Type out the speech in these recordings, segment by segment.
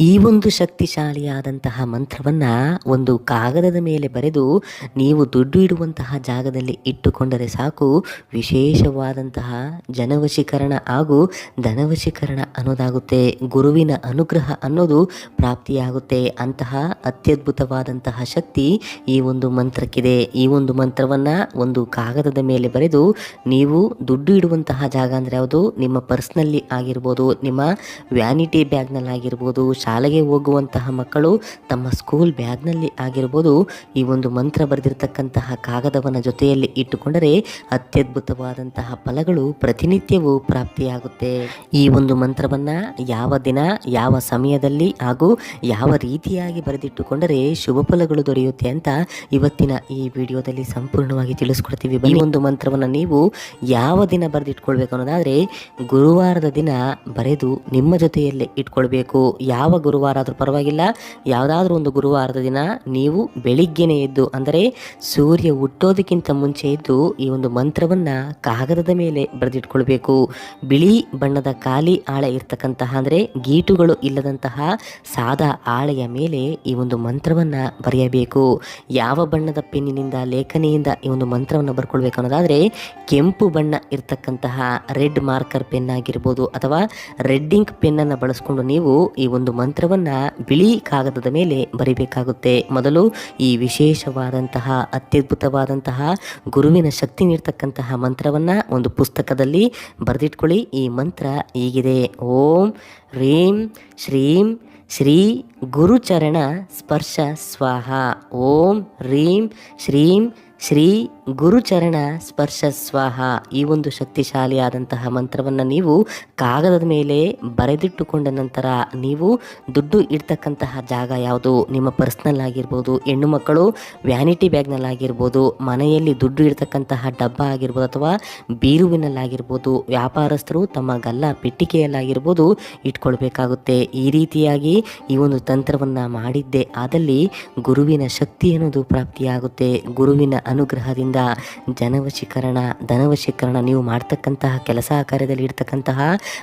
ಈ ಒಂದು ಶಕ್ತಿಶಾಲಿಯಾದಂತಹ ಮಂತ್ರವನ್ನು ಒಂದು ಕಾಗದದ ಮೇಲೆ ಬರೆದು ನೀವು ದುಡ್ಡು ಇಡುವಂತಹ ಜಾಗದಲ್ಲಿ ಇಟ್ಟುಕೊಂಡರೆ ಸಾಕು. ವಿಶೇಷವಾದಂತಹ ಜನವಶೀಕರಣ ಹಾಗೂ ಧನವಶೀಕರಣ ಅನ್ನೋದಾಗುತ್ತೆ. ಗುರುವಿನ ಅನುಗ್ರಹ ಅನ್ನೋದು ಪ್ರಾಪ್ತಿಯಾಗುತ್ತೆ. ಅಂತಹ ಅತ್ಯದ್ಭುತವಾದಂತಹ ಶಕ್ತಿ ಈ ಒಂದು ಮಂತ್ರಕ್ಕಿದೆ. ಈ ಒಂದು ಮಂತ್ರವನ್ನು ಒಂದು ಕಾಗದದ ಮೇಲೆ ಬರೆದು ನೀವು ದುಡ್ಡು ಇಡುವಂತಹ ಜಾಗ ಅಂದರೆ ಯಾವುದು? ನಿಮ್ಮ ಪರ್ಸ್ನಲ್ಲಿ ಆಗಿರ್ಬೋದು, ನಿಮ್ಮ ವ್ಯಾನಿಟಿ ಬ್ಯಾಗ್ನಲ್ಲಿ ಆಗಿರ್ಬೋದು ಶಾಲೆಗೆ ಹೋಗುವಂತಹ ಮಕ್ಕಳು ತಮ್ಮ ಸ್ಕೂಲ್ ಬ್ಯಾಗ್ನಲ್ಲಿ ಆಗಿರ್ಬೋದು ಈ ಒಂದು ಮಂತ್ರ ಬರೆದಿರ್ತಕ್ಕಂತಹ ಕಾಗದವನ್ನು ಜೊತೆಯಲ್ಲಿ ಇಟ್ಟುಕೊಂಡರೆ ಅತ್ಯದ್ಭುತವಾದಂತಹ ಫಲಗಳು ಪ್ರತಿನಿತ್ಯವೂ ಪ್ರಾಪ್ತಿಯಾಗುತ್ತೆ. ಈ ಒಂದು ಮಂತ್ರವನ್ನು ಯಾವ ದಿನ, ಯಾವ ಸಮಯದಲ್ಲಿ ಹಾಗೂ ಯಾವ ರೀತಿಯಾಗಿ ಬರೆದಿಟ್ಟುಕೊಂಡರೆ ಶುಭ ಫಲಗಳು ದೊರೆಯುತ್ತೆ ಅಂತ ಇವತ್ತಿನ ಈ ವಿಡಿಯೋದಲ್ಲಿ ಸಂಪೂರ್ಣವಾಗಿ ತಿಳಿಸ್ಕೊಡ್ತೀವಿ. ಈ ಒಂದು ಮಂತ್ರವನ್ನು ನೀವು ಯಾವ ದಿನ ಬರೆದಿಟ್ಕೊಳ್ಬೇಕು ಅನ್ನೋದಾದರೆ ಗುರುವಾರದ ದಿನ ಬರೆದು ನಿಮ್ಮ ಜೊತೆಯಲ್ಲೇ ಇಟ್ಕೊಳ್ಬೇಕು. ಯಾವ ಗುರುವಾರ ಆದರೂ ಪರವಾಗಿಲ್ಲ. ಯಾವುದಾದ್ರೂ ಒಂದು ಗುರುವಾರದ ದಿನ ನೀವು ಬೆಳಿಗ್ಗೆನೇ ಎದ್ದು, ಅಂದರೆ ಸೂರ್ಯ ಹುಟ್ಟೋದಕ್ಕಿಂತ ಮುಂಚೆ ಎದ್ದು ಈ ಒಂದು ಮಂತ್ರವನ್ನು ಕಾಗದದ ಮೇಲೆ ಬರೆದಿಟ್ಕೊಳ್ಬೇಕು. ಬಿಳಿ ಬಣ್ಣದ ಖಾಲಿ ಆಳೆ ಇರ್ತಕ್ಕಂತಹ, ಅಂದರೆ ಗೀಟುಗಳು ಇಲ್ಲದಂತಹ ಸಾದಾ ಆಳೆಯ ಮೇಲೆ ಈ ಒಂದು ಮಂತ್ರವನ್ನು ಬರೆಯಬೇಕು. ಯಾವ ಬಣ್ಣದ ಪೆನ್ನಿನಿಂದ, ಲೇಖನೆಯಿಂದ ಈ ಒಂದು ಮಂತ್ರವನ್ನು ಬರ್ಕೊಳ್ಬೇಕು ಅನ್ನೋದಾದರೆ ಕೆಂಪು ಬಣ್ಣ ಇರ್ತಕ್ಕಂತಹ ರೆಡ್ ಮಾರ್ಕರ್ ಪೆನ್ ಆಗಿರ್ಬೋದು, ಅಥವಾ ರೆಡ್ ಇಂಕ್ ಪೆನ್ನನ್ನು ಬಳಸ್ಕೊಂಡು ನೀವು ಈ ಒಂದು ಮಂತ್ರವನ್ನು ಬಿಳಿ ಕಾಗದದ ಮೇಲೆ ಬರಿಬೇಕಾಗುತ್ತೆ. ಮೊದಲು ಈ ವಿಶೇಷವಾದಂತಹ, ಅತ್ಯದ್ಭುತವಾದಂತಹ, ಗುರುವಿನ ಶಕ್ತಿ ನೀಡ್ತಕ್ಕಂತಹ ಮಂತ್ರವನ್ನು ಒಂದು ಪುಸ್ತಕದಲ್ಲಿ ಬರೆದಿಟ್ಕೊಳ್ಳಿ. ಈ ಮಂತ್ರ ಹೀಗಿದೆ. ಓಂ ರೀಂ ಶ್ರೀಂ ಶ್ರೀ ಗುರುಚರಣ ಸ್ಪರ್ಶ ಸ್ವಾಹ. ಓಂ ರೀಂ ಶ್ರೀಂ ಶ್ರೀ ಗುರುಚರಣ ಸ್ಪರ್ಶ ಸ್ವಾಹ ಈ ಒಂದು ಶಕ್ತಿಶಾಲಿಯಾದಂತಹ ಮಂತ್ರವನ್ನು ನೀವು ಕಾಗದದ ಮೇಲೆ ಬರೆದಿಟ್ಟುಕೊಂಡ ನಂತರ ನೀವು ದುಡ್ಡು ಇಡ್ತಕ್ಕಂತಹ ಜಾಗ ಯಾವುದು? ನಿಮ್ಮ ಪರ್ಸ್ನಲ್ ಆಗಿರ್ಬೋದು, ಹೆಣ್ಣು ಮಕ್ಕಳು ವ್ಯಾನಿಟಿ ಬ್ಯಾಗ್ನಲ್ಲಾಗಿರ್ಬೋದು ಮನೆಯಲ್ಲಿ ದುಡ್ಡು ಇಡ್ತಕ್ಕಂತಹ ಡಬ್ಬ ಆಗಿರ್ಬೋದು ಅಥವಾ ಬೀರುವಿನಲ್ಲಾಗಿರ್ಬೋದು ವ್ಯಾಪಾರಸ್ಥರು ತಮ್ಮ ಗಲ್ಲ ಪೆಟ್ಟಿಗೆಯಲ್ಲಾಗಿರ್ಬೋದು ಇಟ್ಕೊಳ್ಬೇಕಾಗುತ್ತೆ. ಈ ರೀತಿಯಾಗಿ ಈ ಒಂದು ತಂತ್ರವನ್ನು ಮಾಡಿದ್ದೆ, ಆದಲ್ಲಿ ಗುರುವಿನ ಶಕ್ತಿ ಅನ್ನೋದು ಪ್ರಾಪ್ತಿಯಾಗುತ್ತೆ. ಗುರುವಿನ ಅನುಗ್ರಹದಿಂದ ಜನವಶೀಕರಣ, ಧನವಶೀಕರಣ ನೀವು ಮಾಡ್ತಕ್ಕಂತಹ ಕೆಲಸ ಕಾರ್ಯದಲ್ಲಿ ಇಡ್ತಕ್ಕಂತಹ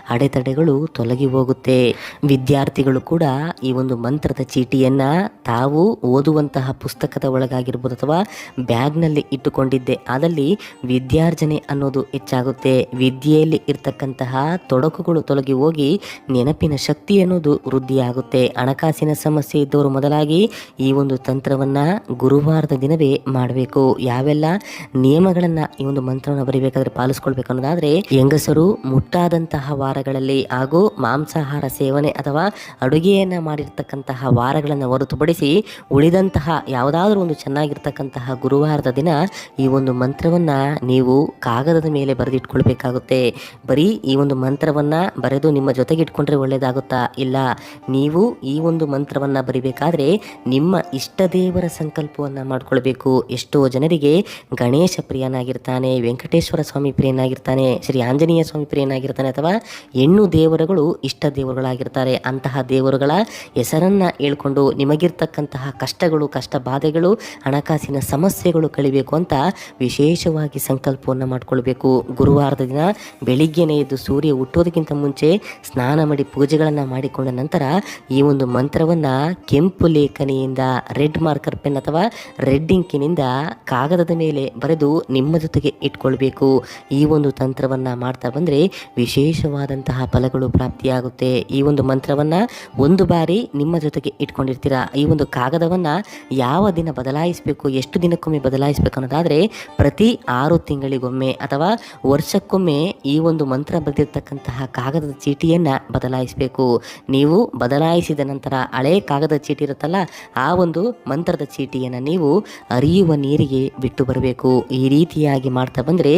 ಅಡೆತಡೆಗಳು ತೊಲಗಿ ಹೋಗುತ್ತೆ. ವಿದ್ಯಾರ್ಥಿಗಳು ಕೂಡ ಈ ಒಂದು ಮಂತ್ರದ ಚೀಟಿಯನ್ನು ತಾವು ಓದುವಂತಹ ಪುಸ್ತಕದ ಒಳಗಾಗಿರ್ಬೋದು ಅಥವಾ ಬ್ಯಾಗ್ನಲ್ಲಿ ಇಟ್ಟುಕೊಂಡಿದ್ದೆ. ಅದರಲ್ಲಿ ವಿದ್ಯಾರ್ಜನೆ ಅನ್ನೋದು ಹೆಚ್ಚಾಗುತ್ತೆ. ವಿದ್ಯೆಯಲ್ಲಿ ಇರ್ತಕ್ಕಂತಹ ತೊಡಕುಗಳು ತೊಲಗಿ ಹೋಗಿ ನೆನಪಿನ ಶಕ್ತಿ ಅನ್ನೋದು ವೃದ್ಧಿಯಾಗುತ್ತೆ. ಹಣಕಾಸಿನ ಸಮಸ್ಯೆ ಇದ್ದವರು ಮೊದಲಾಗಿ ಈ ಒಂದು ತಂತ್ರವನ್ನು ಗುರುವಾರದ ದಿನವೇ ಮಾಡಬೇಕು. ಯಾವೆಲ್ಲ ನಿಯಮಗಳನ್ನು ಈ ಒಂದು ಮಂತ್ರವನ್ನು ಬರೀಬೇಕಾದ್ರೆ ಪಾಲಿಸ್ಕೊಳ್ಬೇಕು ಅನ್ನೋದಾದ್ರೆ ಹೆಂಗಸರು ಮುಟ್ಟಾದಂತಹ ವಾರಗಳಲ್ಲಿ ಹಾಗೂ ಮಾಂಸಾಹಾರ ಸೇವನೆ ಅಥವಾ ಅಡುಗೆಯನ್ನು ಮಾಡಿರ್ತಕ್ಕಂತಹ ವಾರಗಳನ್ನು ಹೊರತುಪಡಿಸಿ ಉಳಿದಂತಹ ಯಾವುದಾದ್ರೂ ಒಂದು ಚೆನ್ನಾಗಿರ್ತಕ್ಕಂತಹ ಗುರುವಾರದ ದಿನ ಈ ಒಂದು ಮಂತ್ರವನ್ನ ನೀವು ಕಾಗದದ ಮೇಲೆ ಬರೆದಿಟ್ಕೊಳ್ಬೇಕಾಗುತ್ತೆ. ಬರೀ ಈ ಒಂದು ಮಂತ್ರವನ್ನ ಬರೆದು ನಿಮ್ಮ ಜೊತೆಗೆ ಇಟ್ಕೊಂಡ್ರೆ ಒಳ್ಳೆಯದಾಗುತ್ತಾ ಇಲ್ಲ, ನೀವು ಈ ಒಂದು ಮಂತ್ರವನ್ನ ಬರಿಬೇಕಾದ್ರೆ ನಿಮ್ಮ ಇಷ್ಟ ದೇವರ ಸಂಕಲ್ಪವನ್ನ ಮಾಡ್ಕೊಳ್ಬೇಕು. ಎಷ್ಟೋ ಜನರಿಗೆ ಗಣೇಶ ಪ್ರಿಯನಾಗಿರ್ತಾನೆ, ವೆಂಕಟೇಶ್ವರ ಸ್ವಾಮಿ ಪ್ರಿಯನಾಗಿರ್ತಾನೆ, ಶ್ರೀ ಆಂಜನೇಯ ಸ್ವಾಮಿ ಪ್ರಿಯನಾಗಿರ್ತಾನೆ ಅಥವಾ ಹೆಣ್ಣು ದೇವರುಗಳು ಇಷ್ಟ ದೇವರುಗಳಾಗಿರ್ತಾರೆ. ಅಂತಹ ದೇವರುಗಳ ಹೆಸರನ್ನು ಹೇಳ್ಕೊಂಡು ನಿಮಗಿರ್ತಕ್ಕಂತಹ ಕಷ್ಟಗಳು, ಕಷ್ಟ ಬಾಧೆಗಳು, ಹಣಕಾಸಿನ ಸಮಸ್ಯೆಗಳು ಕಳಿಬೇಕು ಅಂತ ವಿಶೇಷವಾಗಿ ಸಂಕಲ್ಪವನ್ನು ಮಾಡಿಕೊಳ್ಬೇಕು. ಗುರುವಾರದ ದಿನ ಬೆಳಿಗ್ಗೆನೇ ಎದ್ದು ಸೂರ್ಯ ಹುಟ್ಟೋದಕ್ಕಿಂತ ಮುಂಚೆ ಸ್ನಾನ ಮಾಡಿ ಪೂಜೆಗಳನ್ನು ಮಾಡಿಕೊಂಡ ನಂತರ ಈ ಒಂದು ಮಂತ್ರವನ್ನು ಕೆಂಪು ಲೇಖನಿಯಿಂದ, ರೆಡ್ ಮಾರ್ಕರ್ ಪೆನ್ ಅಥವಾ ರೆಡ್ ಇಂಕಿನಿಂದ ಕಾಗದದ ಮೇಲೆ ಬರೆದು ನಿಮ್ಮ ಜೊತೆಗೆ ಇಟ್ಕೊಳ್ಬೇಕು. ಈ ಒಂದು ತಂತ್ರವನ್ನು ಮಾಡ್ತಾ ಬಂದರೆ ವಿಶೇಷವಾದಂತಹ ಫಲಗಳು ಪ್ರಾಪ್ತಿಯಾಗುತ್ತೆ. ಈ ಒಂದು ಮಂತ್ರವನ್ನು ಒಂದು ಬಾರಿ ನಿಮ್ಮ ಜೊತೆಗೆ ಇಟ್ಕೊಂಡಿರ್ತೀರಾ? ಈ ಒಂದು ಕಾಗದವನ್ನು ಯಾವ ದಿನ ಬದಲಾಯಿಸಬೇಕು, ಎಷ್ಟು ದಿನಕ್ಕೊಮ್ಮೆ ಬದಲಾಯಿಸಬೇಕು ಅನ್ನೋದಾದರೆ ಪ್ರತಿ ಆರು ತಿಂಗಳಿಗೊಮ್ಮೆ ಅಥವಾ ವರ್ಷಕ್ಕೊಮ್ಮೆ ಈ ಒಂದು ಮಂತ್ರ ಬರೆದಿರ್ತಕ್ಕಂತಹ ಕಾಗದದ ಚೀಟಿಯನ್ನು ಬದಲಾಯಿಸಬೇಕು. ನೀವು ಬದಲಾಯಿಸಿದ ನಂತರ ಹಳೆ ಕಾಗದ ಚೀಟಿ ಇರುತ್ತಲ್ಲ, ಆ ಒಂದು ಮಂತ್ರದ ಚೀಟಿಯನ್ನು ನೀವು ಅರಿಯುವ ನೀರಿಗೆ ಬಿಟ್ಟು ಬರಬೇಕು. ಈ ರೀತಿಯಾಗಿ ಮಾಡ್ತಾ ಬಂದರೆ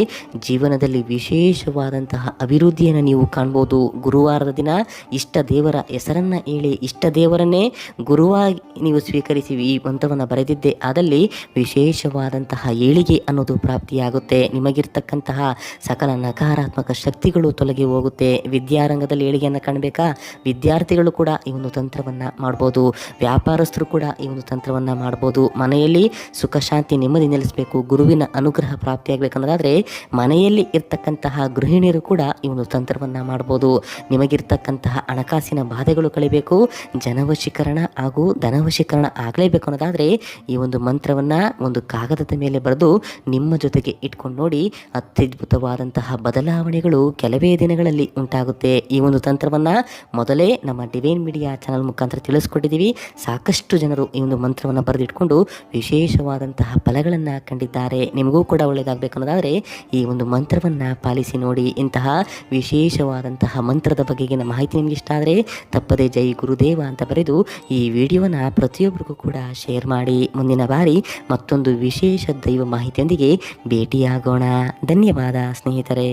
ಜೀವನದಲ್ಲಿ ವಿಶೇಷವಾದಂತಹ ಅಭಿವೃದ್ಧಿಯನ್ನು ನೀವು ಕಾಣ್ಬೋದು. ಗುರುವಾರದ ದಿನ ಇಷ್ಟ ದೇವರ ಹೆಸರನ್ನು ಹೇಳಿ, ಇಷ್ಟ ದೇವರನ್ನೇ ಗುರುವಾಗಿ ನೀವು ಸ್ವೀಕರಿಸಿ ಈ ಮಂತ್ರವನ್ನು ಬರೆದಿದ್ದೆ. ಆದಲ್ಲಿ ವಿಶೇಷವಾದಂತಹ ಏಳಿಗೆ ಅನ್ನೋದು ಪ್ರಾಪ್ತಿಯಾಗುತ್ತೆ. ನಿಮಗಿರ್ತಕ್ಕಂತಹ ಸಕಲ ನಕಾರಾತ್ಮಕ ಶಕ್ತಿಗಳು ತೊಲಗಿ ಹೋಗುತ್ತೆ. ವಿದ್ಯಾರಂಗದಲ್ಲಿ ಏಳಿಗೆಯನ್ನು ಕಾಣಬೇಕಾ? ವಿದ್ಯಾರ್ಥಿಗಳು ಕೂಡ ಈ ಒಂದು ತಂತ್ರವನ್ನು ಮಾಡ್ಬೋದು. ವ್ಯಾಪಾರಸ್ಥರು ಕೂಡ ಈ ಒಂದು ತಂತ್ರವನ್ನು ಮಾಡ್ಬೋದು. ಮನೆಯಲ್ಲಿ ಸುಖ ಶಾಂತಿ ನೆಮ್ಮದಿ ಮುನ್ನೆಲೆಸಬೇಕು ಗುರುವಿನ ಅನುಗ್ರಹ ಪ್ರಾಪ್ತಿಯಾಗಬೇಕನ್ನೋದಾದರೆ ಮನೆಯಲ್ಲಿ ಇರ್ತಕ್ಕಂತಹ ಗೃಹಿಣಿಯರು ಕೂಡ ಈ ಒಂದು ತಂತ್ರವನ್ನು ಮಾಡ್ಬೋದು. ನಿಮಗಿರ್ತಕ್ಕಂತಹ ಹಣಕಾಸಿನ ಬಾಧೆಗಳು ಕಳಿಬೇಕು, ಜನವಶೀಕರಣ ಹಾಗೂ ಧನವಶೀಕರಣ ಆಗಲೇಬೇಕು ಅನ್ನೋದಾದರೆ ಈ ಒಂದು ಮಂತ್ರವನ್ನು ಒಂದು ಕಾಗದದ ಮೇಲೆ ಬರೆದು ನಿಮ್ಮ ಜೊತೆಗೆ ಇಟ್ಕೊಂಡು ನೋಡಿ ಅತ್ಯದ್ಭುತವಾದಂತಹ ಬದಲಾವಣೆಗಳು ಕೆಲವೇ ದಿನಗಳಲ್ಲಿ ಉಂಟಾಗುತ್ತೆ. ಈ ಒಂದು ತಂತ್ರವನ್ನು ಮೊದಲೇ ನಮ್ಮ ಡಿವೈನ್ ಮೀಡಿಯಾ ಚಾನಲ್ ಮುಖಾಂತರ ತಿಳಿಸ್ಕೊಟ್ಟಿದ್ದೀವಿ ಸಾಕಷ್ಟು ಜನರು ಈ ಒಂದು ಮಂತ್ರವನ್ನು ಬರೆದಿಟ್ಕೊಂಡು ವಿಶೇಷವಾದಂತಹ ಫಲಗಳನ್ನು ಕಂಡಿದ್ದಾರೆ. ನಿಮಗೂ ಕೂಡ ಒಳ್ಳೆಯದಾಗಬೇಕನ್ನೋದಾದರೆ ಈ ಒಂದು ಮಂತ್ರವನ್ನು ಪಾಲಿಸಿ ನೋಡಿ, ಇಂತಹ ವಿಶೇಷವಾದಂತಹ ಮಂತ್ರದ ಬಗೆಗಿನ ಮಾಹಿತಿ ನಿಮಗೆ ಇಷ್ಟ ಆದರೆ ತಪ್ಪದೆ ಜೈ ಗುರುದೇವ ಅಂತ ಬರೆದು ಈ ವಿಡಿಯೋನ ಪ್ರತಿಯೊಬ್ಬರಿಗೂ ಕೂಡ ಶೇರ್ ಮಾಡಿ. ಮುಂದಿನ ಬಾರಿ ಮತ್ತೊಂದು ವಿಶೇಷ ದೈವ ಮಾಹಿತಿಯೊಂದಿಗೆ ಭೇಟಿಯಾಗೋಣ. ಧನ್ಯವಾದ ಸ್ನೇಹಿತರೆ.